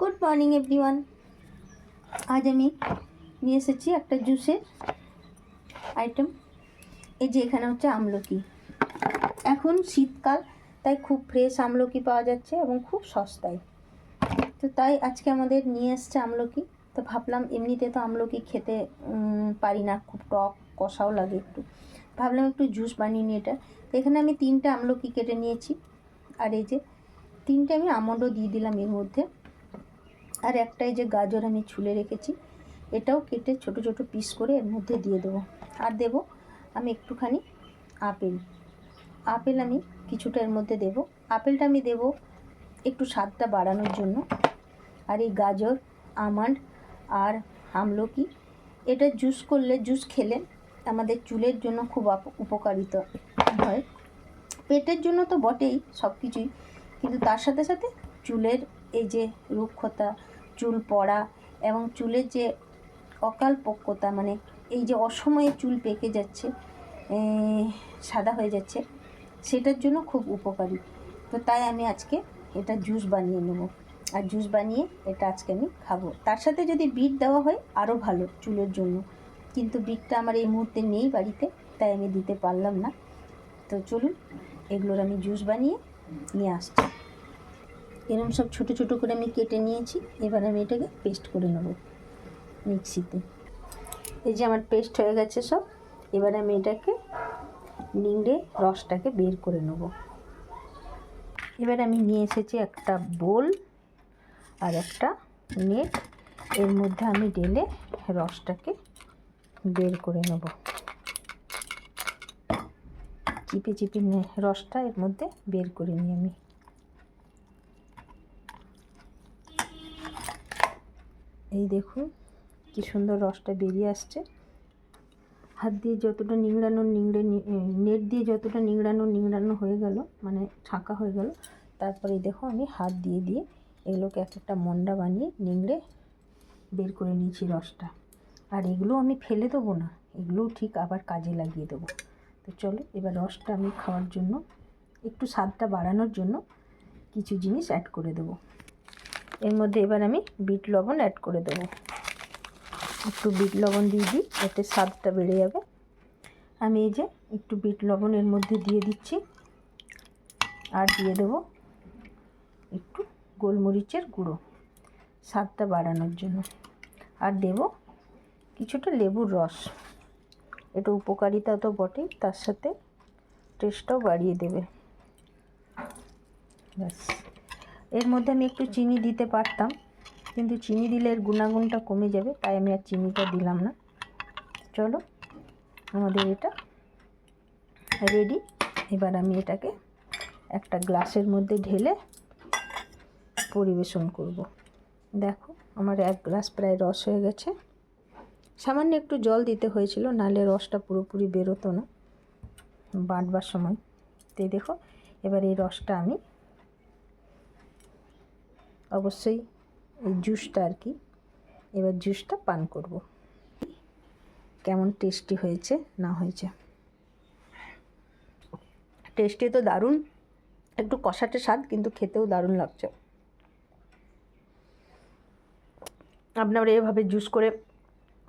Good morning everyone আজ আমি নিয়ে এসেছি একটা জুসের আইটেম এই যে এখানে হচ্ছে আমলকি। এখন শীতকাল, তাই খুব ফ্রেশ আমলকি পাওয়া যাচ্ছে এবং খুব সস্তায়। তো তাই আজকে আমাদের নিয়ে এসছে আমলকি। তো ভাবলাম এমনিতে তো আমলকি খেতে পারি না, খুব টক, কষাও লাগে একটু। ভাবলাম একটু জুস বানিয়ে নিই এটা। তো এখানে আমি তিনটে আমলকি কেটে নিয়েছি। আর এই যে তিনটে আমি আমন্ডও দিয়ে দিলাম এর মধ্যে। আর একটাই যে গাজর আমি ছুলে রেখেছি, এটাও কেটে ছোট ছোট পিস করে এর মধ্যে দিয়ে দেবো। আর দেব আমি একটুখানি আপেল। আপেল আমি কিছুটা এর মধ্যে দেব। আপেলটা আমি দেব একটু স্বাদটা বাড়ানোর জন্য। আর এই গাজর, আমন্ড আর আমলকি, এটা জুস করলে জুস খেলে আমাদের চুলের জন্য খুব উপকারিতা হয়। পেটের জন্য তো বটেই সব কিছুই কিন্তু তার সাথে সাথে চুলের এই যে রুক্ষতা, চুল পড়া এবং চুলের যে অকাল পক্কতা মানে এই যে অসময়ে চুল পেকে যাচ্ছে সাদা হয়ে যাচ্ছে, সেটার জন্য খুব উপকারী। তো তাই আমি আজকে এটা জুস বানিয়ে নেব। আর জুস বানিয়ে এটা আজকে আমি খাব। তার সাথে যদি বিট দেওয়া হয় আরও ভালো চুলের জন্য। কিন্তু বিটটা আমার এই মুহূর্তে নেই বাড়িতে, তাই আমি দিতে পারলাম না। তো চলুন, এগুলোর আমি জুস বানিয়ে নিয়ে আসছি। এরকম সব ছোট ছোট করে আমি কেটে নিয়েছি। এবার আমি এটাকে পেস্ট করে নেব মিক্সিতে। এই যে আমার পেস্ট হয়ে গেছে সব, এবার আমি এটাকে নিংড়ে রসটাকে বের করে নেব। এবার আমি নিয়ে এসেছি একটা বোল আর একটা নেট। এর মধ্যে আমি ঢেলে রসটাকে বের করে নেব। চিপে চিপে রসটা এর মধ্যে বের করে নিই আমি। এই দেখুন, কি সুন্দর রসটা বেরিয়ে আসছে। হাত দিয়ে যতটা নিংড়ানো নিংড়ে নেট দিয়ে যতটা নিংড়ানো নিংড়ানো হয়ে গেল মানে ছাঁকা হয়ে গেল, তারপরে দেখো আমি হাত দিয়ে দিয়ে এগুলোকে এক একটা মন্ডা বানিয়ে নিংড়ে বের করে নিয়েছি রসটা। আর এগুলো আমি ফেলে দেবো না এগুলোও ঠিক আবার কাজে লাগিয়ে দেবো। তো চলো, এবার রসটা আমি খাওয়ার জন্য, একটু স্বাদটা বাড়ানোর জন্য কিছু জিনিস অ্যাড করে দেবো। এর মধ্যে এবার আমি বিট লবণ অ্যাড করে দেবো। একটু বিট লবণ দিয়ে দিই এতে স্বাদটা বেড়ে যাবে। আমি এই যে একটু বিট লবণ এর মধ্যে দিয়ে দিচ্ছি, আর দিয়ে দেবো একটু গোলমরিচের গুঁড়ো স্বাদটা বাড়ানোর জন্য। আর দেব কিছুটা লেবুর রস। এটা উপকারিতা তো বটেই, তার সাথে টেস্টটাও বাড়িয়ে দেবে। ব্যাস। এর মধ্যে আমি একটু চিনি দিতে পারতাম, কিন্তু চিনি দিলে এর গুণাগুণটা কমে যাবে, তাই আমি আর চিনিটা দিলাম না। চলো, আমাদের এটা রেডি এবার আমি এটাকে একটা গ্লাসের মধ্যে ঢেলে পরিবেশন করব। দেখো, আমার এক গ্লাস প্রায় রস হয়ে গেছে। সামান্য একটু জল দিতে হয়েছিল নালে রসটা পুরোপুরি বেরোতো না বাঁটবার সময়। তো এই দেখো, এবার এই রসটা আমি অবশ্যই এই জুসটা আর কি। এবার জুসটা পান করব। কেমন টেস্টি হয়েছে, না হয়েছে? টেস্টি তো দারুণ। একটু কষাটে স্বাদ, কিন্তু খেতেও দারুণ লাগছে। আপনারা এভাবে জুস করে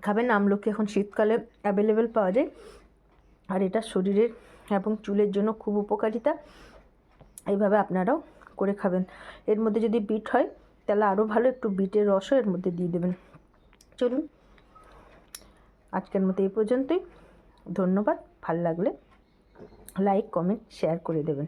খাবেন, আমলকি এখন শীতকালে অ্যাভেলেবেল পাওয়া যায়। আর এটা শরীরের এবং চুলের জন্য খুব উপকারিতা। এইভাবে আপনারাও করে খাবেন। এর মধ্যে যদি বিট হয়, তাহলে আরও ভালো একটু বিটের রসও এর মধ্যে দিয়ে দেবেন। চলুন, আজকের মতো এই পর্যন্তই। ধন্যবাদ, ভালো লাগলে লাইক কমেন্ট শেয়ার করে দেবেন।